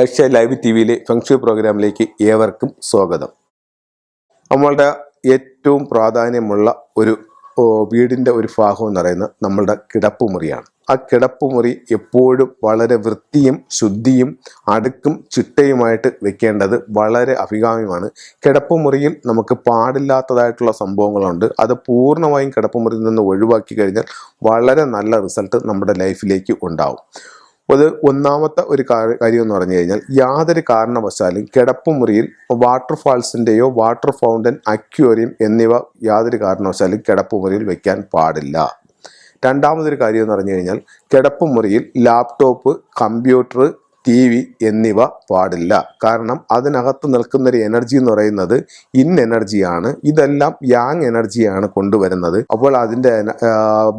Asia live T വിയിലെ function പ്രോഗ്രാമിലേക്ക് ഏവർക്കും സ്വാഗതം. നമ്മളുടെ ഏറ്റവും പ്രാധാന്യമുള്ള ഒരു വീടിന്റെ ഒരു ഭാഗം എന്ന് പറയുന്നത് നമ്മളുടെ കിടപ്പുമുറിയാണ്. ആ കിടപ്പുമുറി എപ്പോഴും വളരെ വൃത്തിയും ശുദ്ധിയും അടുക്കും ചിട്ടയുമായിട്ട് വെക്കേണ്ടത് വളരെ അഭികാമ്യമാണ്. കിടപ്പുമുറിയിൽ നമുക്ക് പാടില്ലാത്തതായിട്ടുള്ള സംഭവങ്ങളുണ്ട്. അത് പൂർണമായും കിടപ്പുമുറിയിൽ നിന്ന് ഒഴിവാക്കി കഴിഞ്ഞാൽ വളരെ നല്ല റിസൾട്ട് നമ്മുടെ ലൈഫിലേക്ക് ഉണ്ടാവും. അത് ഒന്നാമത്തെ ഒരു കാര്യം എന്ന് പറഞ്ഞു കഴിഞ്ഞാൽ യാതൊരു കാരണവശാലും കിടപ്പുമുറിയിൽ വാട്ടർ ഫാൾസിന്റെയോ വാട്ടർ ഫൗണ്ടൻ അക്വേറിയം എന്നിവ യാതൊരു കാരണവശാലും കിടപ്പുമുറിയിൽ വെക്കാൻ പാടില്ല. രണ്ടാമതൊരു കാര്യം എന്ന് പറഞ്ഞു കഴിഞ്ഞാൽ കിടപ്പുമുറിയിൽ ലാപ്ടോപ്പ് കമ്പ്യൂട്ടർ ടി വി എന്നിവ പാടില്ല. കാരണം അതിനകത്ത് നിൽക്കുന്ന ഒരു എനർജി എന്ന് പറയുന്നത് ഇൻ എനർജിയാണ് ഇതെല്ലാം യാങ് എനർജിയാണ് കൊണ്ടുവരുന്നത്. അപ്പോൾ അതിന്റെ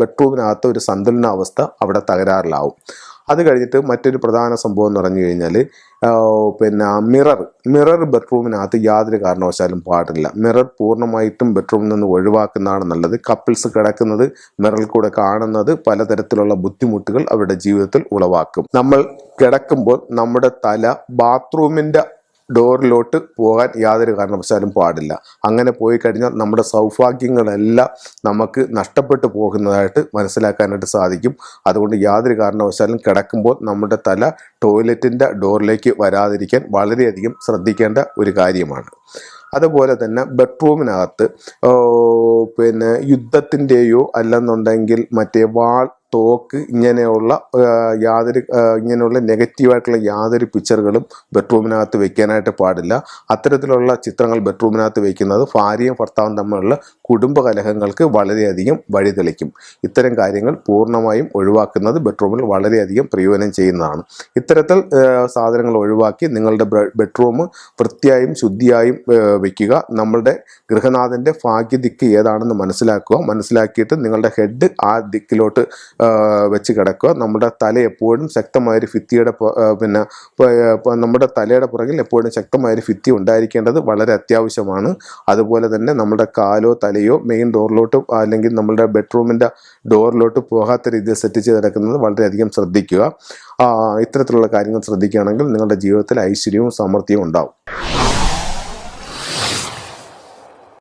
ബെഡ്റൂമിനകത്ത് ഒരു സന്തുലനാവസ്ഥ അവിടെ തകരാറിലാവും. അത് കഴിഞ്ഞിട്ട് മറ്റൊരു പ്രധാന സംഭവം എന്ന് പറഞ്ഞു കഴിഞ്ഞാൽ പിന്നെ മിറർ മിറർ ബെഡ്റൂമിനകത്ത് യാതൊരു കാരണവശാലും പാടില്ല. മിറർ പൂർണമായിട്ടും ബെഡ്റൂമിൽ നിന്ന് ഒഴിവാക്കുന്നതാണ് നല്ലത്. കപ്പിൾസ് കിടക്കുന്നത് മിററിൽ കൂടെ കാണുന്നത് പലതരത്തിലുള്ള ബുദ്ധിമുട്ടുകൾ അവരുടെ ജീവിതത്തിൽ ഉളവാക്കും. നമ്മൾ കിടക്കുമ്പോൾ നമ്മുടെ തല ബാത്റൂമിന്റെ ഡോറിലോട്ട് പോകാൻ യാതൊരു കാരണവശാലും പാടില്ല. അങ്ങനെ പോയി കഴിഞ്ഞാൽ നമ്മുടെ സൗഭാഗ്യങ്ങളെല്ലാം നമുക്ക് നഷ്ടപ്പെട്ടു പോകുന്നതായിട്ട് മനസ്സിലാക്കാനായിട്ട് സാധിക്കും. അതുകൊണ്ട് യാതൊരു കാരണവശാലും കിടക്കുമ്പോൾ നമ്മുടെ തല ടോയ്ലറ്റിന്റെ ഡോറിലേക്ക് വരാതിരിക്കാൻ വളരെയധികം ശ്രദ്ധിക്കേണ്ട ഒരു കാര്യമാണ്. അതുപോലെ തന്നെ ബെഡ്റൂമിനകത്ത് പിന്നെ യുദ്ധത്തിന്റെയോ അല്ലെന്നുണ്ടെങ്കിൽ മറ്റേ വാൾ തോക്ക് ഇങ്ങനെയുള്ള യാതൊരു ഇങ്ങനെയുള്ള നെഗറ്റീവായിട്ടുള്ള യാതൊരു പിക്ചറുകളും ബെഡ്റൂമിനകത്ത് വെക്കാനായിട്ട് പാടില്ല. അത്തരത്തിലുള്ള ചിത്രങ്ങൾ ബെഡ്റൂമിനകത്ത് വയ്ക്കുന്നത് ഭാര്യയും ഭർത്താവും തമ്മിലുള്ള കുടുംബ കലഹങ്ങൾക്ക് വളരെയധികം വഴിതെളിക്കും ഇത്തരം കാര്യങ്ങൾ പൂർണമായും ഒഴിവാക്കുന്നത് ബെഡ്റൂമിൽ വളരെയധികം പ്രയോജനം ചെയ്യുന്നതാണ്. ഇത്തരത്തിൽ സാധനങ്ങൾ ഒഴിവാക്കി നിങ്ങളുടെ ബെഡ്റൂം വൃത്തിയായും ശുദ്ധിയായും വയ്ക്കുക നമ്മളുടെ ഗൃഹനാഥന്റെ ഭാഗ്യദിക്ക് ഏതാണെന്ന് മനസ്സിലാക്കുക. മനസ്സിലാക്കിയിട്ട് നിങ്ങളുടെ ഹെഡ് ആ ദിക്കിലോട്ട് വെച്ച് കിടക്കുക. നമ്മുടെ തല എപ്പോഴും ശക്തമായൊരു ഭിത്തിയുടെ പു- പിന്നെ നമ്മുടെ തലയുടെ പുറകിൽ എപ്പോഴും ശക്തമായൊരു ഭിത്തി ഉണ്ടായിരിക്കേണ്ടത് വളരെ അത്യാവശ്യമാണ്. അതുപോലെ തന്നെ നമ്മുടെ കാലോ തലയോ മെയിൻ ഡോറിലോട്ട് അല്ലെങ്കിൽ നമ്മുടെ ബെഡ്റൂമിന്റെ ഡോറിലോട്ട് പോകാത്ത രീതിയിൽ സെറ്റ് ചെയ്ത് കിടക്കുന്നത് വളരെയധികം ശ്രദ്ധിക്കുക. ഇത്തരത്തിലുള്ള കാര്യങ്ങൾ ശ്രദ്ധിക്കുകയാണെങ്കിൽ നിങ്ങളുടെ ജീവിതത്തിൽ ഐശ്വര്യവും സമൃദ്ധിയും ഉണ്ടാവും.